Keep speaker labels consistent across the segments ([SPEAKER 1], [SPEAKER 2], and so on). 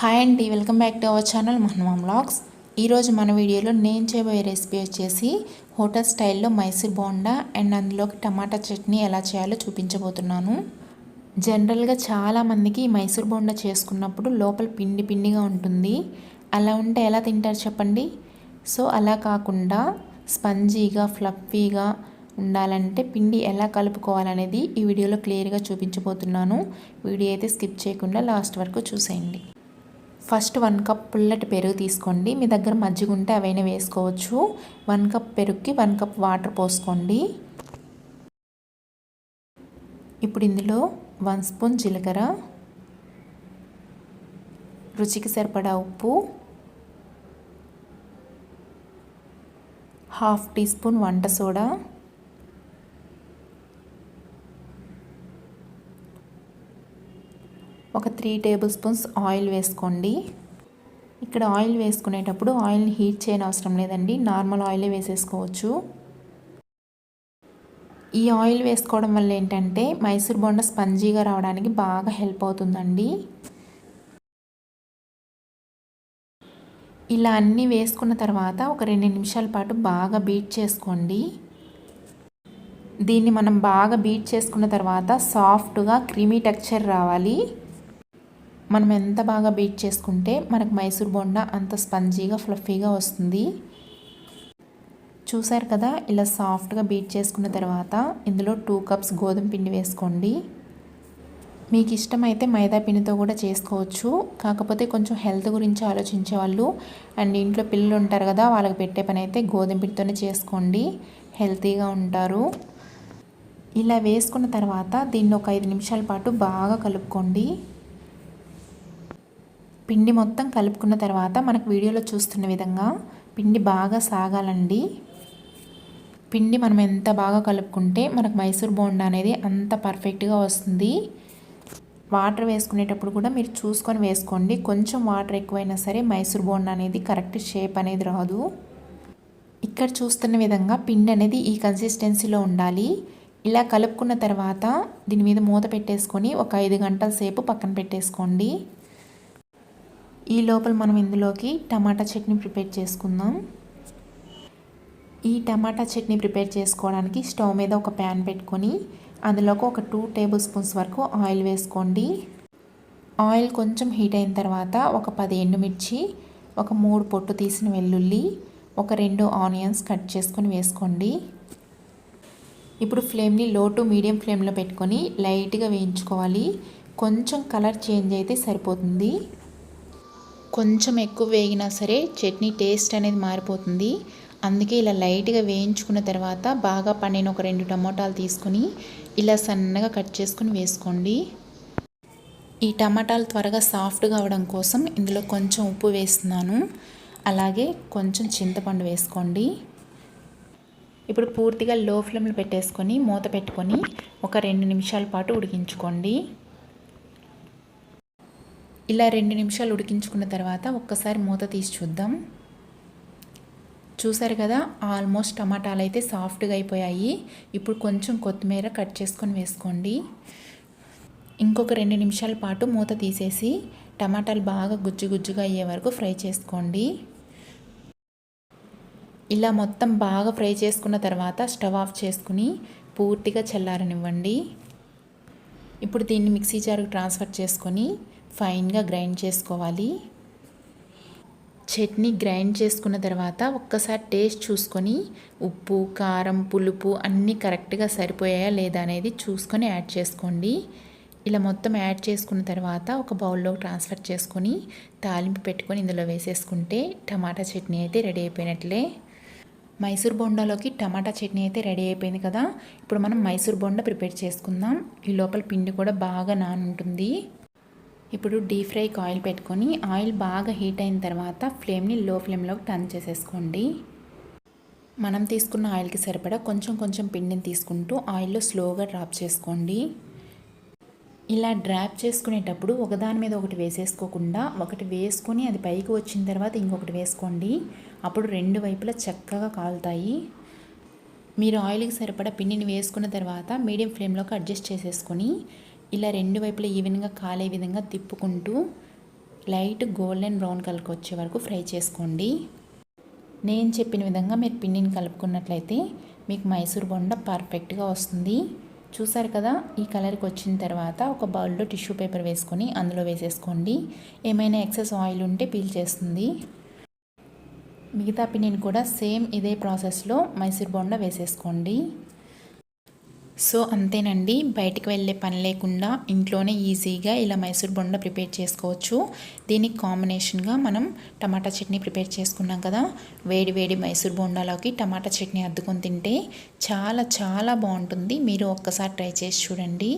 [SPEAKER 1] hi అండి welcome back to our channel మహనమా blogs ఈరోజు మన వీడియోలో నేను చేయబోయే రెసిపీ వచ్చేసి హోటల్ స్టైల్లో మైసూర్ బోండా అండ్ అందులోకి టమాటా చట్నీ ఎలా చేయాలో చూపించబోతున్నాను జనరల్గా చాలామందికి మైసూర్ బోండా చేసుకున్నప్పుడు లోపల పిండి పిండిగా ఉంటుంది అలా ఉంటే ఎలా తింటారు చెప్పండి సో అలా కాకుండా స్పంజీగా ఫ్లఫీగా ఉండాలంటే పిండి ఎలా కలుపుకోవాలనేది ఈ వీడియోలో క్లియర్గా చూపించబోతున్నాను వీడియో అయితే స్కిప్ చేయకుండా లాస్ట్ వరకు చూసేయండి ఫస్ట్ వన్ కప్ పుల్లటి పెరుగు తీసుకోండి మీ దగ్గర మజ్జిగ ఉంటే అవైనా వేసుకోవచ్చు వన్ కప్ పెరుగుకి వన్ కప్ వాటర్ పోసుకోండి ఇప్పుడు ఇందులో వన్ స్పూన్ జీలకర్ర రుచికి సరిపడా ఉప్పు హాఫ్ టీ స్పూన్ వంట సోడా ఒక త్రీ టేబుల్ స్పూన్స్ ఆయిల్ వేసుకోండి ఇక్కడ ఆయిల్ వేసుకునేటప్పుడు ఆయిల్ని హీట్ చేయని అవసరం లేదండి నార్మల్ ఆయిలే వేసేసుకోవచ్చు ఈ ఆయిల్ వేసుకోవడం వల్ల ఏంటంటే మైసూర్ బొండ స్పంజీగా రావడానికి బాగా హెల్ప్ అవుతుందండి ఇలా అన్నీ వేసుకున్న తర్వాత ఒక రెండు నిమిషాల పాటు బాగా బీట్ చేసుకోండి దీన్ని మనం బాగా బీట్ చేసుకున్న తర్వాత సాఫ్ట్గా క్రీమీ టెక్చర్ రావాలి మనం ఎంత బాగా బీట్ చేసుకుంటే మనకు మైసూర్ బోండా అంత స్పంజీగా ఫ్లఫీగా వస్తుంది చూసారు కదా ఇలా సాఫ్ట్గా బీట్ చేసుకున్న తర్వాత ఇందులో టూ కప్స్ గోధుమ పిండి వేసుకోండి మీకు ఇష్టమైతే మైదా పిండితో కూడా చేసుకోవచ్చు కాకపోతే కొంచెం హెల్త్ గురించి ఆలోచించే వాళ్ళు అండ్ ఇంట్లో పిల్లలు ఉంటారు కదా వాళ్ళకి పెట్టే పని అయితే గోధుమ పిండితోనే చేసుకోండి హెల్తీగా ఉంటారు ఇలా వేసుకున్న తర్వాత దీన్ని ఒక ఐదు నిమిషాల పాటు బాగా కలుపుకోండి పిండి మొత్తం కలుపుకున్న తర్వాత మనకు వీడియోలో చూస్తున్న విధంగా పిండి బాగా సాగాలండి పిండి మనం ఎంత బాగా కలుపుకుంటే మనకు మైసూర్ బోండా అనేది అంత పర్ఫెక్ట్గా వస్తుంది వాటర్ వేసుకునేటప్పుడు కూడా మీరు చూసుకొని వేసుకోండి కొంచెం వాటర్ ఎక్కువైనా సరే మైసూర్ బోండా అనేది కరెక్ట్ షేప్ అనేది రాదు ఇక్కడ చూస్తున్న విధంగా పిండి అనేది ఈ కన్సిస్టెన్సీలో ఉండాలి ఇలా కలుపుకున్న తర్వాత దీని మీద మూత పెట్టేసుకొని ఒక ఐదు గంటల సేపు పక్కన పెట్టేసుకోండి ఈ లోపల మనం ఇందులోకి టమాటా చట్నీ ప్రిపేర్ చేసుకుందాం ఈ టమాటా చట్నీ ప్రిపేర్ చేసుకోవడానికి స్టవ్ మీద ఒక ప్యాన్ పెట్టుకొని అందులోకి ఒక టూ టేబుల్ స్పూన్స్ వరకు ఆయిల్ వేసుకోండి ఆయిల్ కొంచెం హీట్ అయిన తర్వాత ఒక పది ఎండుమిర్చి ఒక మూడు పొట్టు తీసిన వెల్లుల్లి ఒక రెండు ఆనియన్స్ కట్ చేసుకొని వేసుకోండి ఇప్పుడు ఫ్లేమ్ని లో టు మీడియం ఫ్లేమ్లో పెట్టుకొని లైట్గా వేయించుకోవాలి కొంచెం కలర్ చేంజ్ అయితే సరిపోతుంది కొంచెం ఎక్కువ వేగినా సరే చట్నీ టేస్ట్ అనేది మారిపోతుంది అందుకే ఇలా లైట్గా వేయించుకున్న తర్వాత బాగా పండిన ఒక రెండు టమోటాలు తీసుకుని ఇలా సన్నగా కట్ చేసుకుని వేసుకోండి ఈ టమాటాలు త్వరగా సాఫ్ట్గా అవడం కోసం ఇందులో కొంచెం ఉప్పు వేస్తున్నాను అలాగే కొంచెం చింతపండు వేసుకోండి ఇప్పుడు పూర్తిగా లో ఫ్లేమ్లో పెట్టేసుకొని మూత పెట్టుకొని ఒక రెండు నిమిషాల పాటు ఉడికించుకోండి ఇలా రెండు నిమిషాలు ఉడికించుకున్న తర్వాత ఒక్కసారి మూత తీసి చూద్దాం చూసారు కదా ఆల్మోస్ట్ టమాటాలు అయితే సాఫ్ట్గా అయిపోయాయి ఇప్పుడు కొంచెం కొత్తిమీర కట్ చేసుకొని వేసుకోండి ఇంకొక రెండు నిమిషాల పాటు మూత తీసేసి టమాటాలు బాగా గుజ్జు గుజ్జుగా అయ్యే వరకు ఫ్రై చేసుకోండి ఇలా మొత్తం బాగా ఫ్రై చేసుకున్న తర్వాత స్టవ్ ఆఫ్ చేసుకుని పూర్తిగా చల్లారనివ్వండి ఇప్పుడు దీన్ని మిక్సీ జార్కి ట్రాన్స్ఫర్ చేసుకొని ఫైన్గా గ్రైండ్ చేసుకోవాలి చట్నీ గ్రైండ్ చేసుకున్న తర్వాత ఒక్కసారి టేస్ట్ చూసుకొని ఉప్పు కారం పులుపు అన్నీ కరెక్ట్గా సరిపోయాయా లేదా అనేది చూసుకొని యాడ్ చేసుకోండి ఇలా మొత్తం యాడ్ చేసుకున్న తర్వాత ఒక బౌల్లో ట్రాన్స్ఫర్ చేసుకొని తాలింపు పెట్టుకొని ఇందులో వేసేసుకుంటే టమాటా చట్నీ అయితే రెడీ అయిపోయినట్లే మైసూర్ బొండాలోకి టమాటా చట్నీ అయితే రెడీ అయిపోయింది కదా ఇప్పుడు మనం మైసూర్ బొండ ప్రిపేర్ చేసుకుందాం ఈ లోపల పిండి కూడా బాగా నానుంటుంది ఇప్పుడు డీప్ ఫ్రైకి ఆయిల్ పెట్టుకొని ఆయిల్ బాగా హీట్ అయిన తర్వాత ఫ్లేమ్ని లో ఫ్లేమ్లోకి టర్న్ చేసేసుకోండి మనం తీసుకున్న ఆయిల్కి సరిపడా కొంచెం కొంచెం పిండిని తీసుకుంటూ ఆయిల్లో స్లోగా డ్రాప్ చేసుకోండి ఇలా డ్రాప్ చేసుకునేటప్పుడు ఒకదాని మీద ఒకటి వేసేసుకోకుండా ఒకటి వేసుకొని అది పైకి వచ్చిన తర్వాత ఇంకొకటి వేసుకోండి అప్పుడు రెండు వైపులా చక్కగా కాలుతాయి మీరు ఆయిల్కి సరిపడా పిండిని వేసుకున్న తర్వాత మీడియం ఫ్లేమ్లోకి అడ్జస్ట్ చేసేసుకొని ఇలా రెండు వైపులా ఈవెన్గా కాలే విధంగా తిప్పుకుంటూ లైట్ గోల్డెన్ బ్రౌన్ కలర్కి వచ్చే వరకు ఫ్రై చేసుకోండి నేను చెప్పిన విధంగా మీరు పిండిని కలుపుకున్నట్లయితే మీకు మైసూర్ బొండ పర్ఫెక్ట్గా వస్తుంది చూసారు కదా ఈ కలర్కి వచ్చిన తర్వాత ఒక బౌల్లో టిష్యూ పేపర్ వేసుకొని అందులో వేసేసుకోండి ఏమైనా ఎక్సెస్ ఆయిల్ ఉంటే పీల్ చేస్తుంది మిగతా పిండిని కూడా సేమ్ ఇదే ప్రాసెస్లో మైసూర్ బొండ వేసేసుకోండి సో అంతేనండి బయటికి వెళ్ళే పని లేకుండా ఇంట్లోనే ఈజీగా ఇలా మైసూర్ బొండ ప్రిపేర్ చేసుకోవచ్చు దీనికి కాంబినేషన్గా మనం టమాటా చట్నీ ప్రిపేర్ చేసుకున్నాం కదా వేడి వేడి మైసూర్ బొండాలోకి టమాటా చట్నీ అద్దుకొని తింటే చాలా చాలా బాగుంటుంది మీరు ఒక్కసారి ట్రై చేసి చూడండి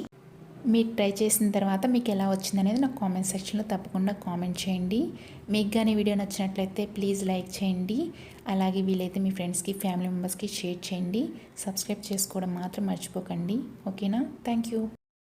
[SPEAKER 1] మీరు ట్రై చేసిన తర్వాత మీకు ఎలా వచ్చిందనేది నాకు కామెంట్ సెక్షన్లో తప్పకుండా కామెంట్ చేయండి మీకు కానీ వీడియో నచ్చినట్లయితే ప్లీజ్ లైక్ చేయండి అలాగే వీలైతే మీ ఫ్రెండ్స్కి ఫ్యామిలీ మెంబర్స్కి షేర్ చేయండి సబ్స్క్రైబ్ చేసుకోవడం మాత్రం మర్చిపోకండి ఓకేనా థ్యాంక్ యూ